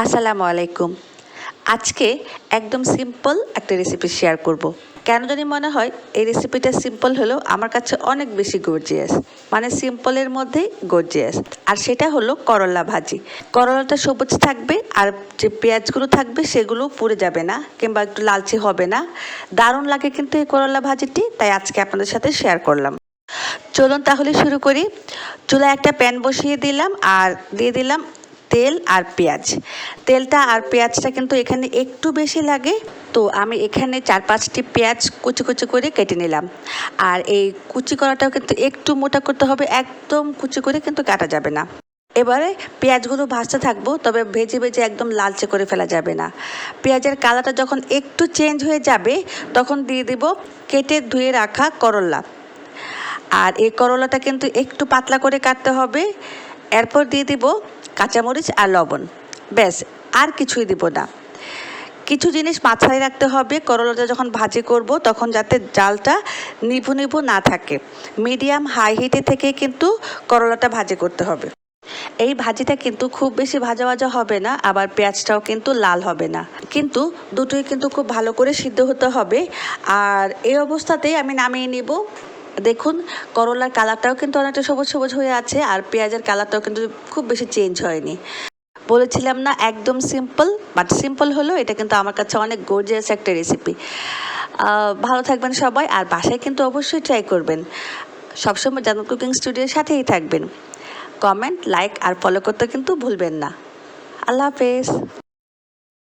আসসালামু আলাইকুম। আজকে একদম সিম্পল একটা রেসিপি শেয়ার করব। কেন জানি মনে হয় এই রেসিপিটা সিম্পল হলেও আমার কাছে অনেক বেশি গর্জিয়াস মানে সিম্পলের মধ্যেই গর্জিয়াস আর সেটা হলো করলা ভাজি। করলাটা সবুজ থাকবে আর যে পেঁয়াজগুলো থাকবে সেগুলো পুড়ে যাবে না কিংবা একটু লালচে হবে না। দারুণ লাগে কিন্তু এই করলা ভাজিটি, তাই আজকে আপনাদের সাথে শেয়ার করলাম। চলুন তাহলে শুরু করি। চুলায় একটা প্যান বসিয়ে দিলাম আর দিয়ে দিলাম তেল আর পেঁয়াজ। তেলটা আর পেঁয়াজটা কিন্তু এখানে একটু বেশি লাগে। তো আমি এখানে চার পাঁচটি পেঁয়াজ কুচি কুচি করে কেটে নিলাম। আর এই কুচি করাটাও কিন্তু একটু মোটা করতে হবে, একদম কুচি করে কিন্তু কাটা যাবে না। এবারে পেঁয়াজগুলো ভাজতে থাকব, তবে ভেজে ভেজে একদম লালচে করে ফেলা যাবে না। পেঁয়াজের কালারটা যখন একটু চেঞ্জ হয়ে যাবে, তখন দিয়ে দিব কেটে ধুয়ে রাখা করলা। আর এই করলাটা কিন্তু একটু পাতলা করে কাটতে হবে। এরপর দিয়ে দিব কাঁচামরিচ আর লবণ। ব্যাস, আর কিছুই দিব না। কিছু জিনিস মাথায় রাখতে হবে, করলাটা যখন ভাজি করব তখন যাতে জালটা নিভু নিভু না থাকে। মিডিয়াম, হাই হিটে থেকে কিন্তু করলাটা ভাজি করতে হবে। এই ভাজিটা কিন্তু খুব বেশি ভাজা ভাজা হবে না, আবার পেঁয়াজটাও কিন্তু লাল হবে না। কিন্তু দুটোই কিন্তু খুব ভালো করে সিদ্ধ হতে হবে। আর এই অবস্থাতেই আমি নামিয়ে নিব। দেখুন, করলার কালারটাও কিন্তু অনেকটা সবুজ সবুজ হয়ে আছে আর পেঁয়াজের কালারটাও কিন্তু খুব বেশি চেঞ্জ হয়নি। বলেছিলাম না, একদম সিম্পল বাট সিম্পল হলো, এটা কিন্তু আমার কাছে অনেক গর্জিয়াস একটা রেসিপি ভালো থাকবেন সবাই, আর বাসায় কিন্তু অবশ্যই ট্রাই করবেন। সবসময় জানুন কুকিং স্টুডিওর সাথেই থাকবেন। কমেন্ট লাইক আর ফলো করতে কিন্তু ভুলবেন না। আল্লাহ হাফেজ।